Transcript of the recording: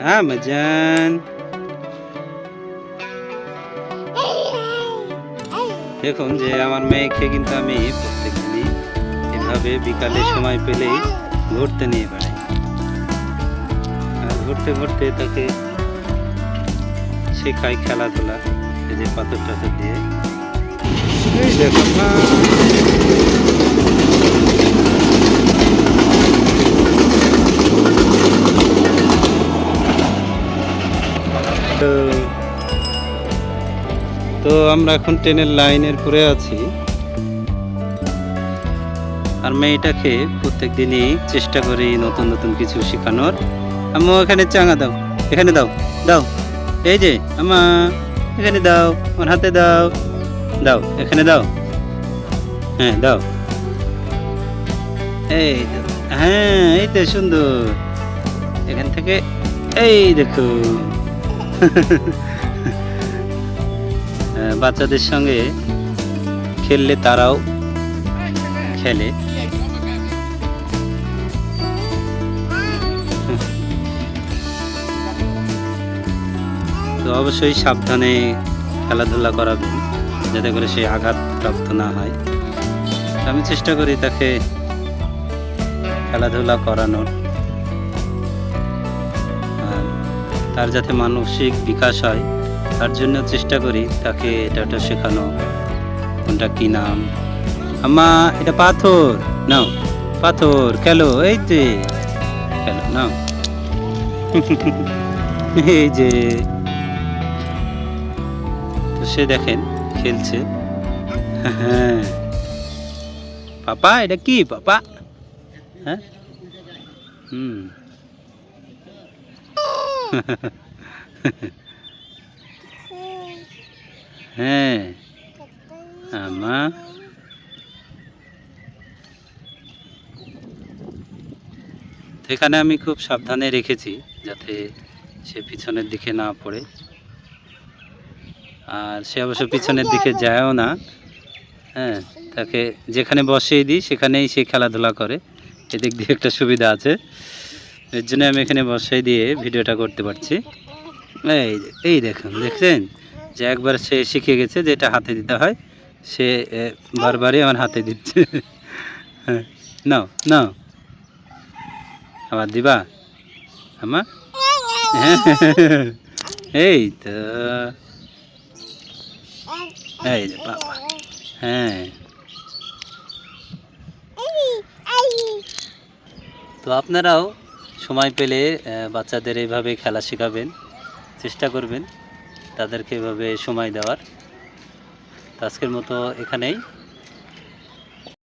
Amazon দেখুন যে আমার মেয়েকে কিন্তু আমি প্রত্যেকদিনই এভাবে বিকালে সময় পেলেই ঘুরতে নিয়ে বেড়াই। আর ঘুরতে ঘুরতে তাকে শেখাই খেলাধুলা, এই যে পাথর টাথর দিয়ে। এই দেখো তো আমরা এখন ট্রেনের লাইনের পরে আছি। আর মেয়েটাকে প্রত্যেক দিনই চেষ্টা করি নতুন নতুন কিছু শেখানোর। আম্মু, এখানে চাঙা দাও। এখানে দাও। দাও। এই যে আমা এখানে দাও। আমার হাতে দাও। দাও, এখানে দাও। হ্যাঁ দাও। এই হ্যাঁ এই তো সুন্দর। এখান থেকে, এই দেখো। বাচ্চাদের সঙ্গে খেললে তারাও খেলে। তো অবশ্যই সাবধানে খেলাধুলা করাবেন, যাতে করে সে আঘাতপ্রাপ্ত না হয়। আমি চেষ্টা করি তাকে খেলাধুলা করানোর। তার যাতে মানসিক বিকাশ হয় তার জন্য চেষ্টা করি তাকে এটা শেখানো, কোনটা কি নাম। আম্মা, এটা পাথর। নাও, পাথর, খেলো, এই যে। খেলো, নাও। এই যে। তো সে দেখেন, খেলছে। হ্যাঁ। পাপা, এটা কি, পাপা? হ্যাঁ? হুম। হ্যাঁ। আমা। তো এখানে আমি খুব সাবধানে রেখেছি যাতে সে পিছনের দিকে না পড়ে। আর সে অবশ্য পিছনের দিকে যায়ও না। হ্যাঁ তাকে যেখানে বসিয়ে দিই সেখানেই সে খেলাধুলা করে। এদিক দিয়ে একটা সুবিধা আছে। এর জন্য আমি এখানে বসাই দিয়ে ভিডিওটা করতে পারছি। এই এই দেখুন দেখছেন? যে একবার সে শিখে গেছে যে এটা হাতে দিতে হয়, সে বারবারই আমার হাতে দিচ্ছে। হ্যাঁ নাও নাও। আবার দিবা? আমা এই তো। এই যে বাবা হ্যাঁ। তো আপনারাও সময় পেলে বাচ্চাদের এইভাবে খেলা শেখাবেন, চেষ্টা করবেন। তাদেরকে এভাবে সময় দেওয়ার। আজকের মতো এখানেই।